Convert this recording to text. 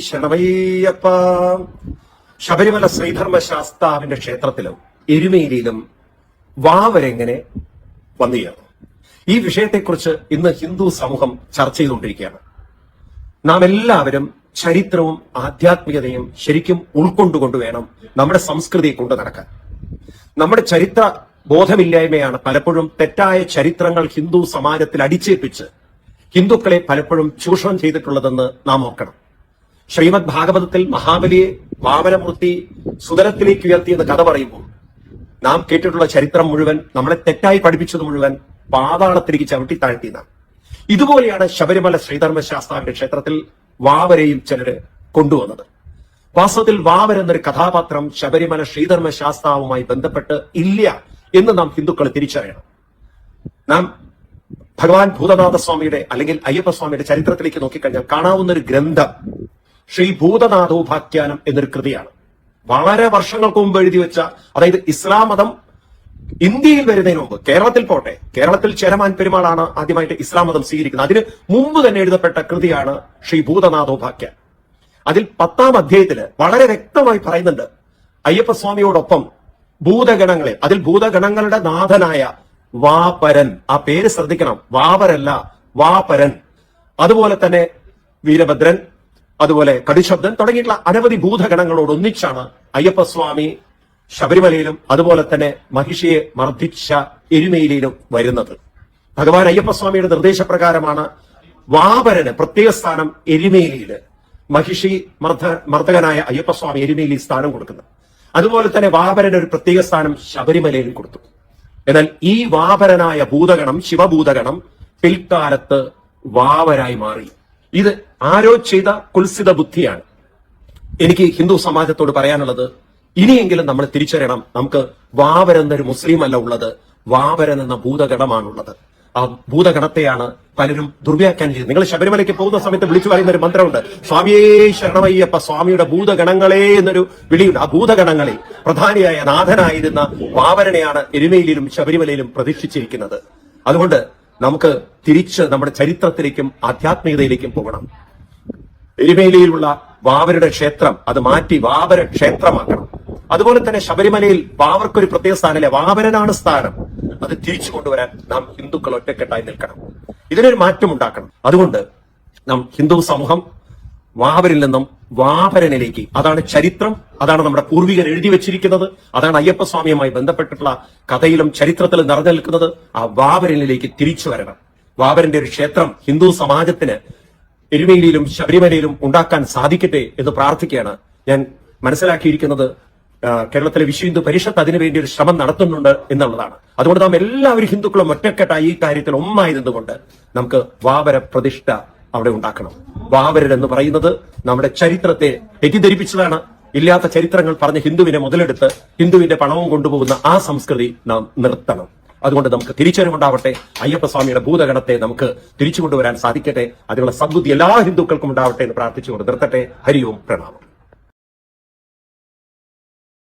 ശരണമയ്യപ്പ. ശബരിമല ശ്രീധർമ്മ ശാസ്താവിന്റെ ക്ഷേത്രത്തിലും എരുമേലിയിലും വാവരെങ്ങനെ വന്നു ചേർന്നു. ഈ വിഷയത്തെക്കുറിച്ച് ഇന്ന് ഹിന്ദു സമൂഹം ചർച്ച ചെയ്തുകൊണ്ടിരിക്കുകയാണ്. നാം എല്ലാവരും ചരിത്രവും ആധ്യാത്മികതയും ശരിക്കും ഉൾക്കൊണ്ടുകൊണ്ട് വേണം നമ്മുടെ സംസ്കൃതിയെ കൊണ്ട് നടക്കാൻ. നമ്മുടെ ചരിത്ര ബോധമില്ലായ്മയാണ് പലപ്പോഴും തെറ്റായ ചരിത്രങ്ങൾ ഹിന്ദു സമാജത്തിൽ അടിച്ചേൽപ്പിച്ച് ഹിന്ദുക്കളെ പലപ്പോഴും ചൂഷണം ചെയ്തിട്ടുള്ളതെന്ന് നാം ഓർക്കണം. ശ്രീമദ് ഭാഗവതത്തിൽ മഹാബലിയെ വാമനമൂർത്തി സുതരത്തിലേക്ക് ഉയർത്തിയെന്ന് കഥ പറയുമ്പോൾ നാം കേട്ടിട്ടുള്ള ചരിത്രം മുഴുവൻ നമ്മളെ തെറ്റായി പഠിപ്പിച്ചത് മുഴുവൻ പാതാളത്തിലേക്ക് ചവിട്ടി താഴ്ത്തിയതാണ്. ഇതുപോലെയാണ് ശബരിമല ശ്രീധർമ്മശാസ്താവിന്റെ ക്ഷേത്രത്തിൽ വാവരെയും ചിലര് കൊണ്ടുവന്നത്. വാസ്തവത്തിൽ വാവർ എന്നൊരു കഥാപാത്രം ശബരിമല ശ്രീധർമ്മശാസ്ത്രവുമായി ബന്ധപ്പെട്ട് ഇല്ല എന്ന് നാം ഹിന്ദുക്കൾ തിരിച്ചറിയണം. നാം ഭഗവാൻ ഭൂതനാഥ സ്വാമിയുടെ അല്ലെങ്കിൽ അയ്യപ്പസ്വാമിയുടെ ചരിത്രത്തിലേക്ക് നോക്കിക്കഴിഞ്ഞാൽ കാണാവുന്ന ഒരു ഗ്രന്ഥം ശ്രീ ഭൂതനാഥോപാഖ്യാനം എന്നൊരു കൃതിയാണ്. വളരെ വർഷങ്ങൾക്ക് മുമ്പ് എഴുതി വെച്ച അതായത് ഇസ്ലാം മതം ഇന്ത്യയിൽ വരുന്നതിന് മുമ്പ് കേരളത്തിൽ പോട്ടെ കേരളത്തിൽ ചേരമാൻ പെരുമാളാണ് ആദ്യമായിട്ട് ഇസ്ലാം മതം സ്വീകരിക്കുന്നത്. അതിന് മുമ്പ് തന്നെ എഴുതപ്പെട്ട കൃതിയാണ് ശ്രീ ഭൂതനാഥോപാഖ്യാൻ അതിൽ പത്താം അധ്യായത്തിൽ വളരെ വ്യക്തമായി പറയുന്നുണ്ട് അയ്യപ്പസ്വാമിയോടൊപ്പം ഭൂതഗണങ്ങളെ അതിൽ ഭൂതഗണങ്ങളുടെ നാഥനായ വാപരൻ ആ പേര് ശ്രദ്ധിക്കണം വാപരല്ല വാപരൻ. അതുപോലെ തന്നെ വീരഭദ്രൻ അതുപോലെ കടിശബ്ദൻ തുടങ്ങിയിട്ടുള്ള അനവധി ഭൂതഗണങ്ങളോട് ഒന്നിച്ചാണ് അയ്യപ്പസ്വാമി ശബരിമലയിലും അതുപോലെ തന്നെ മഹിഷിയെ മർദ്ദിച്ച എരുമയിലും വരുന്നത്. ഭഗവാൻ അയ്യപ്പസ്വാമിയുടെ നിർദ്ദേശപ്രകാരമാണ് വാപരന് പ്രത്യേക സ്ഥാനം എരുമേലിയിൽ. മഹിഷി മർദ്ദ മർദ്ദകനായ അയ്യപ്പസ്വാമി എരുമേലി സ്ഥാനം കൊടുക്കുന്നത്. അതുപോലെ തന്നെ വാപരന് ഒരു പ്രത്യേക സ്ഥാനം ശബരിമലയിൽ കൊടുത്തു. എന്നാൽ ഈ വാപരനായ ഭൂതഗണം ശിവഭൂതഗണം പിൽക്കാലത്ത് വാവരായി മാറി. ഇത് ആരോ ചെയ്ത കുൽസിത ബുദ്ധിയാണ്. എനിക്ക് ഹിന്ദു സമാജത്തോട് പറയാനുള്ളത് ഇനിയെങ്കിലും നമ്മൾ തിരിച്ചറിയണം നമുക്ക് വാവരൻ എന്നൊരു മുസ്ലിം അല്ല ഉള്ളത് വാവരൻ എന്ന ഭൂതഗണമാണുള്ളത്. ആ ഭൂതഗണത്തെയാണ് പലരും ദുർവ്യാഖ്യാനം ചെയ്തത്. നിങ്ങൾ ശബരിമലയ്ക്ക് പോകുന്ന സമയത്ത് വിളിച്ചു പറയുന്ന ഒരു മന്ത്രമുണ്ട് സ്വാമിയേ ശരണമയ്യപ്പ സ്വാമിയുടെ ഭൂതഗണങ്ങളെ എന്നൊരു വിളിയുണ്ട്. ആ ഭൂതഗണങ്ങളിൽ പ്രധാനിയായ നാഥനായിരുന്ന വാവരനെയാണ് എരുമയിലും ശബരിമലയിലും പ്രതീക്ഷിച്ചിരിക്കുന്നത് അതുകൊണ്ട് നമുക്ക് തിരിച്ച് നമ്മുടെ ചരിത്രത്തിലേക്കും ആധ്യാത്മികതയിലേക്കും പോകണം. എരുമേലിയിലുള്ള വാവരുടെ ക്ഷേത്രം അത് മാറ്റി വാവര ക്ഷേത്രമാക്കണം. അതുപോലെ തന്നെ ശബരിമലയിൽ വാവർക്കൊരു പ്രത്യേക സ്ഥാനമല്ല? വാവരനാണ് സ്ഥാനം. അത് തിരിച്ചു കൊണ്ടുവരാൻ നാം ഹിന്ദുക്കൾ ഒറ്റക്കെട്ടായി നിൽക്കണം. ഇതിനൊരു മാറ്റം ഉണ്ടാക്കണം അതുകൊണ്ട് നാം ഹിന്ദു സമൂഹം വാവരിൽ നിന്നും വാപരനിലേക്ക് അതാണ് ചരിത്രം അതാണ് നമ്മുടെ പൂർവികർ എഴുതി വെച്ചിരിക്കുന്നത് അതാണ് അയ്യപ്പസ്വാമിയുമായി ബന്ധപ്പെട്ടിട്ടുള്ള കഥയിലും ചരിത്രത്തിലും നിറഞ്ഞു നിൽക്കുന്നത് ആ വാപരനിലേക്ക് തിരിച്ചു വരണം. വാപരന്റെ ഒരു ക്ഷേത്രം ഹിന്ദു സമാജത്തിന് എരുമേലിയിലും ശബരിമലയിലും ഉണ്ടാക്കാൻ സാധിക്കട്ടെ എന്ന് പ്രാർത്ഥിക്കുകയാണ്. ഞാൻ മനസ്സിലാക്കിയിരിക്കുന്നത് കേരളത്തിലെ വിശ്വ ഹിന്ദു പരിഷത്ത് അതിനുവേണ്ടി ഒരു ശ്രമം നടത്തുന്നുണ്ട് എന്നുള്ളതാണ്. അതുകൊണ്ട് നാം എല്ലാവരും ഹിന്ദുക്കളും ഒറ്റക്കെട്ടായി ഈ കാര്യത്തിൽ ഒന്നായി നിന്നുകൊണ്ട് നമുക്ക് വാവര പ്രതിഷ്ഠ അവിടെ ഉണ്ടാക്കണം. വാവരൻ എന്ന് പറയുന്നത് നമ്മുടെ ചരിത്രത്തെ തെറ്റിദ്ധരിപ്പിച്ചതാണ്. ഇല്ലാത്ത ചരിത്രങ്ങൾ പറഞ്ഞ് ഹിന്ദുവിനെ മുതലെടുത്ത് ഹിന്ദുവിന്റെ പണവും കൊണ്ടുപോകുന്ന ആ സംസ്കൃതി നാം നിർത്തണം. അതുകൊണ്ട് നമുക്ക് തിരിച്ചറിവുണ്ടാവട്ടെ. അയ്യപ്പസ്വാമിയുടെ ഭൂതഗണത്തെ നമുക്ക് തിരിച്ചു കൊണ്ടുവരാൻ സാധിക്കട്ടെ. അതിനുള്ള സദ്ബുദ്ധി എല്ലാ ഹിന്ദുക്കൾക്കും ഉണ്ടാവട്ടെ എന്ന് പ്രാർത്ഥിച്ചുകൊണ്ട് നിർത്തട്ടെ. ഹരിയോം പ്രണാമം.